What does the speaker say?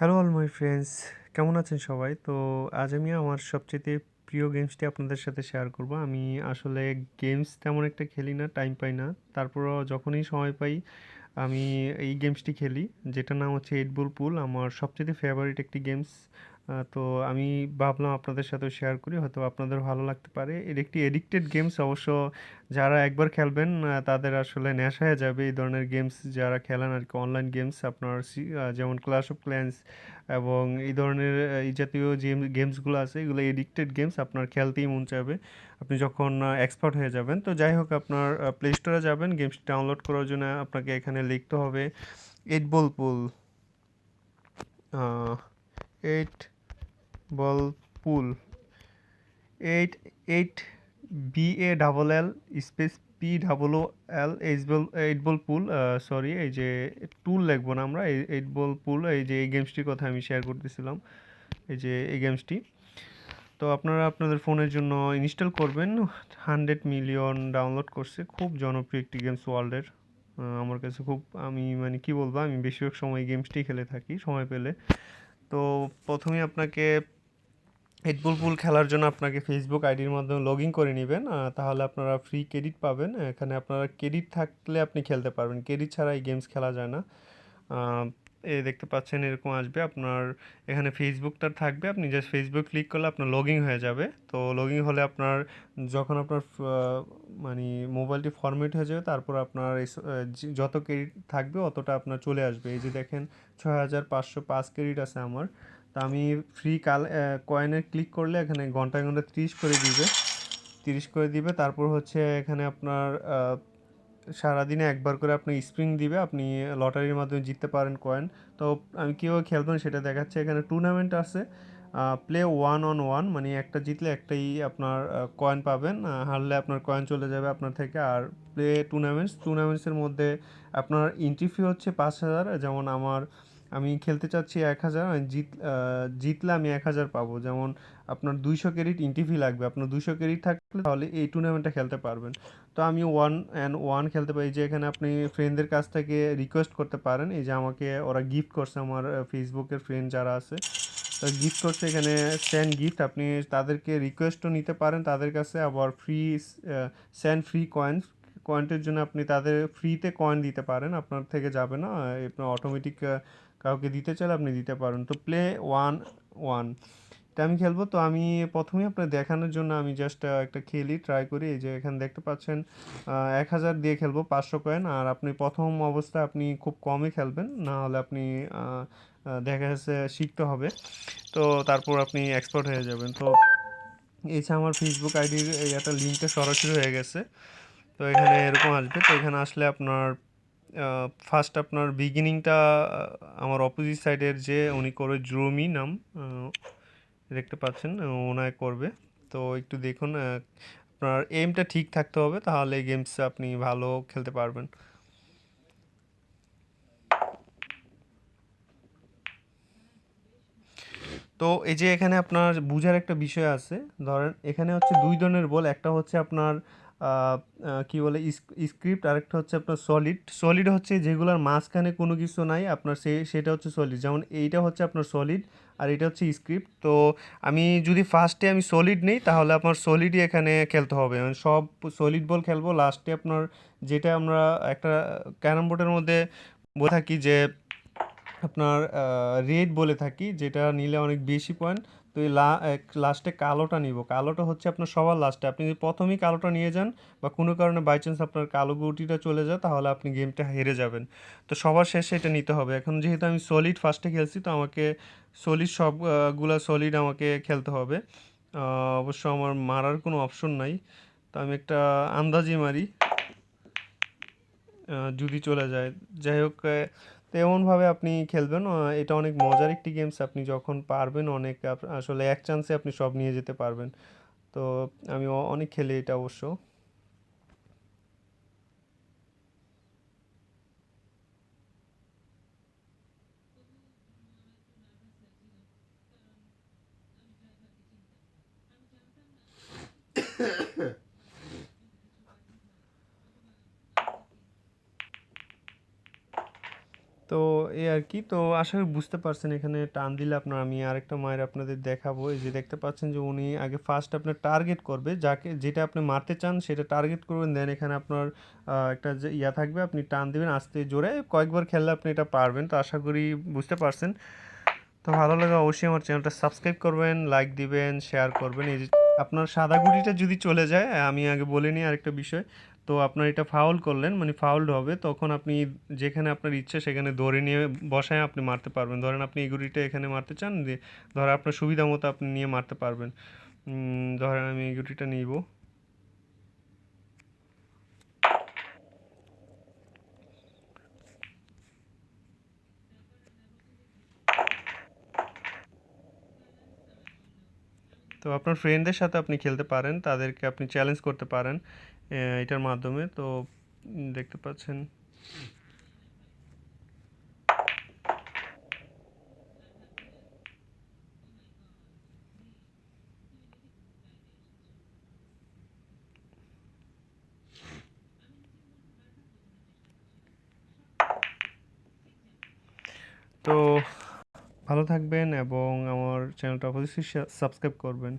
Hello all my friends কেমন আছেন সবাই? তো আজ আমি আমার সবচেয়ে প্রিয় গেমসটি আপনাদের সাথে শেয়ার করব। আমি আসলে গেমস তেমন একটা খেলি না টাইম পাই না। তারপরও যখনই সময় পাই, আমি এই গেমসটি খেলি, যেটার নাম হচ্ছে এইট বল পুল আমার সবচেয়ে ফেভারিট একটি গেমস তো আমি ভাবলাম আপনাদের সাথে শেয়ার করি, হয়তো আপনাদের ভালো লাগতে পারে। এর একটি এডিক্টেড গেমস অবশ্য যারা একবার খেলবেন তাদের আসলে নেশা হয়ে যাবে। এই ধরনের গেমস যারা খেলেন আর কি অনলাইন গেমস আপনার যেমন ক্লাশ অফ ক্ল্যান্স এবং এই ধরনের এই জাতীয় যে গেমসগুলো আছে, এগুলো এডিক্টেড গেমস আপনার খেলতেই মন চাইবে। আপনি যখন এক্সপার্ট হয়ে যাবেন, তো যাই হোক আপনার প্লে স্টোরে যাবেন গেমসটি ডাউনলোড করার জন্য আপনাকে এখানে লিখতে হবে eight ball pool eight ball pool. Eight eight B A double L space P double O L H ball eight ball pool sorry এই যে টুল লিখব না আমরা, এই এইট বল পুল এই যে এই গেমসটির কথা আমি শেয়ার করতেছিলাম, এই যে এই গেমসটি তো আপনারা আপনাদের ফোনের জন্য ইনস্টল করবেন। হান্ড্রেড মিলিয়ন ডাউনলোড করছে, খুব জনপ্রিয় একটি গেমস ওয়ার্ল্ডের আমার কাছে খুব, আমি মানে কি বলব, আমি বেশিরভাগ সময় গেমসটি খেলে থাকি, সময় পেলে। তো প্রথমে আপনাকে হেডবল পুল খেলার জন্য আপনাকে ফেসবুক আইডির মাধ্যমে লগ ইন করে নেবেন। তাহলে আপনারা ফ্রি ক্রেডিট পাবেন। এখানে আপনারা ক্রেডিট থাকলে আপনি খেলতে পারবেন। ক্রেডিট ছাড়া এই গেমস খেলা যায় না। এ দেখতে পাচ্ছেন এরকম আসবে। আপনার এখানে ফেসবুকটা থাকবে। আপনি জাস্ট ফেসবুক ক্লিক করলে আপনার লগ হয়ে যাবে। তো লগ হলে আপনার যখন আপনার মানে মোবাইলটি ফরম্যাট হয়ে যাবে, তারপর আপনার যত ক্রেডিট থাকবে, অতটা আপনার চলে আসবে। এই যে দেখেন, ছয় হাজার পাঁচশো পাঁচ ক্রেডিট আছে আমার। তা আমি ফ্রি কাল কয়েনে ক্লিক করলে এখানে ঘন্টায় ঘণ্টা তিরিশ করে দিবে। তিরিশ করে দিবে, তারপর হচ্ছে এখানে আপনার সারাদিনে একবার করে আপনি স্প্রিং দিবে, আপনি লটারির মাধ্যমে জিততে পারেন কয়েন তো আমি কীভাবে খেলবেন সেটা দেখাচ্ছে। এখানে টুর্নামেন্ট আছে প্লে ওয়ান অন ওয়ান মানে একটা জিতলে একটাই আপনার কয়েন পাবেন। হারলে আপনার কয়েন চলে যাবে আপনার থেকে। আর প্লে টুর্নামেন্টস টুর্নামেন্টসের মধ্যে আপনার এন্ট্রি ফি হচ্ছে পাঁচ হাজার। যেমন আমার আমি খেলতে চাচ্ছি এক হাজার আমি জিত জিতলে আমি এক হাজার পাবো। যেমন আপনার দুইশো ক্রেডিট ফি লাগবে। আপনার দুইশো ক্রেডিট থাকলে তাহলে এই টুর্নামেন্টটা খেলতে পারবেন। তো আমি ওয়ান অ্যান্ড ওয়ান খেলতে পারি। যে এখানে আপনি ফ্রেন্ডদের কাছ থেকে রিকোয়েস্ট করতে পারেন। এই যে আমাকে ওরা গিফট করছে আমার ফেসবুকের ফ্রেন্ড যারা আছে। গিফট করছে এখানে স্যান্ড গিফট আপনি তাদেরকে রিকোয়েস্টও নিতে পারেন। তাদের কাছে আবার ফ্রি স্যান্ড ফ্রি কয়েন্স কয়েন্টের জন্য আপনি তাদের ফ্রিতে কয়েন দিতে পারেন। আপনার থেকে যাবে না। অটোমেটিক কাউকে দিতে চাইলে আপনি দিতে পারেন। তো প্লে ওয়ান ওয়ান এটা আমি খেলব, তো আমি প্রথমেই আপনার দেখানোর জন্য আমি জাস্ট একটা খেলি ট্রাই করি। এই যে এখানে দেখতে পাচ্ছেন এক হাজার দিয়ে খেলব, পাঁচশো কয়েন আর আপনি প্রথম অবস্থায় আপনি খুব কমই খেলবেন, না হলে আপনি দেখা যাচ্ছে শিখতে হবে। তো তারপর আপনি এক্সপার্ট হয়ে যাবেন। তো যে আমার ফেসবুক আইডির একটা লিঙ্কটা সরাসরি হয়ে গেছে। তো এখানে এরকম আসবে। তো এখানে আসলে আপনার ফার্স্ট আপনার বিগিনিংটা আমার অপোজিট সাইডের যে উনি করে জুরমি নাম দেখতে পাচ্ছেন, ওনায় করবে। তো একটু দেখুন আপনার এমটা ঠিক থাকতে হবে, তাহলে গেমস আপনি ভালো খেলতে পারবেন। তো এই যে এখানে আপনার বুঝার একটা বিষয় আছে, ধরেন এখানে হচ্ছে দুই ধরনের বল, একটা হচ্ছে আপনার কি বলে স্ক্রিপ্ট আর একটা হচ্ছে আপনার সলিড সলিড হচ্ছে যেগুলোর মাঝখানে কোনো কিছু নাই, আপনার সে, সেটা হচ্ছে সলিড যেমন এইটা হচ্ছে আপনার সলিড আর এটা হচ্ছে স্ক্রিপ্ট তো আমি যদি ফার্স্টে আমি সলিড নেই, তাহলে আপনার সলিডই এখানে খেলতে হবে। মানে সব সলিড বল খেলব। লাস্টে আপনার যেটা আমরা একটা ক্যারাম বোর্ডের মধ্যে বলে থাকি যে, আপনার রেড বলে থাকি, যেটা নিলে অনেক বেশি পয়েন্ট তো এই লাস্টে কালোটা নিব। কালোটা হচ্ছে আপনার সবার লাস্টে আপনি যদি প্রথমেই কালোটা নিয়ে যান বা কোনো কারণে বাই চান্স আপনার কালো গুটিটা চলে যায়, তাহলে আপনি গেমটা হেরে যাবেন। তো সবার শেষে এটা নিতে হবে। এখন যেহেতু আমি সলিড ফার্স্টে খেলছি, তো আমাকে সলিড সবগুলা সলিড আমাকে খেলতে হবে। অবশ্য আমার মারার কোনো অপশন নাই। তো আমি একটা আন্দাজি মারি। যদি চলে যায়। যাই হোক তো এমনভাবে আপনি খেলবেন এটা অনেক মজার একটি গেমস আপনি যখন পারবেন অনেক আসলে এক চান্সে আপনি সব নিয়ে যেতে পারবেন। তো আমি অনেক খেলি এটা অবশ্য। তো এই আর কি, তো আশা করি বুঝতে পারছেন এখানে টান দিলে আপনার আমি আরেকটা মায়ের আপনাদের দেখাবো। এই যে দেখতে পাচ্ছেন যে উনি আগে ফার্স্ট আপনার টার্গেট করবে, যাকে যেটা আপনি মারতে চান সেটা টার্গেট করবেন দেন এখানে আপনার একটা যে ইয়া থাকবে, আপনি টান দিবেন আস্তে জোরে, কয়েকবার খেললে আপনি এটা পারবেন। তো আশা করি বুঝতে পারছেন। তো ভালো লাগে অবশ্যই আমার চ্যানেলটা সাবস্ক্রাইব করবেন লাইক দিবেন শেয়ার করবেন। এই যে আপনার সাদা গুটিটা যদি চলে যায়, আমি আগে বলে নিই আরেকটা বিষয়। তো আপনার এটা ফাউল করলেন মানে ফাউলড হবে, তখন আপনি যেখানে আপনার ইচ্ছে সেখানে ধরে নিয়ে বসায় আপনি মারতে পারবেন। ধরেন আপনি এই গুটিটা এখানে মারতে চান যে ধরেন আপনার সুবিধা মতো আপনি নিয়ে মারতে পারবেন। ধরেন আমি এই গুটিটা নিব। তো আপনার ফ্রেন্ডদের সাথে আপনি খেলতে পারেন, তাদেরকে আপনি চ্যালেঞ্জ করতে পারেন এটার মাধ্যমে। তো দেখতে পাচ্ছেন। তো ভালো থাকবেন এবং আমার চ্যানেলটা অবশ্যই সাবস্ক্রাইব করবেন।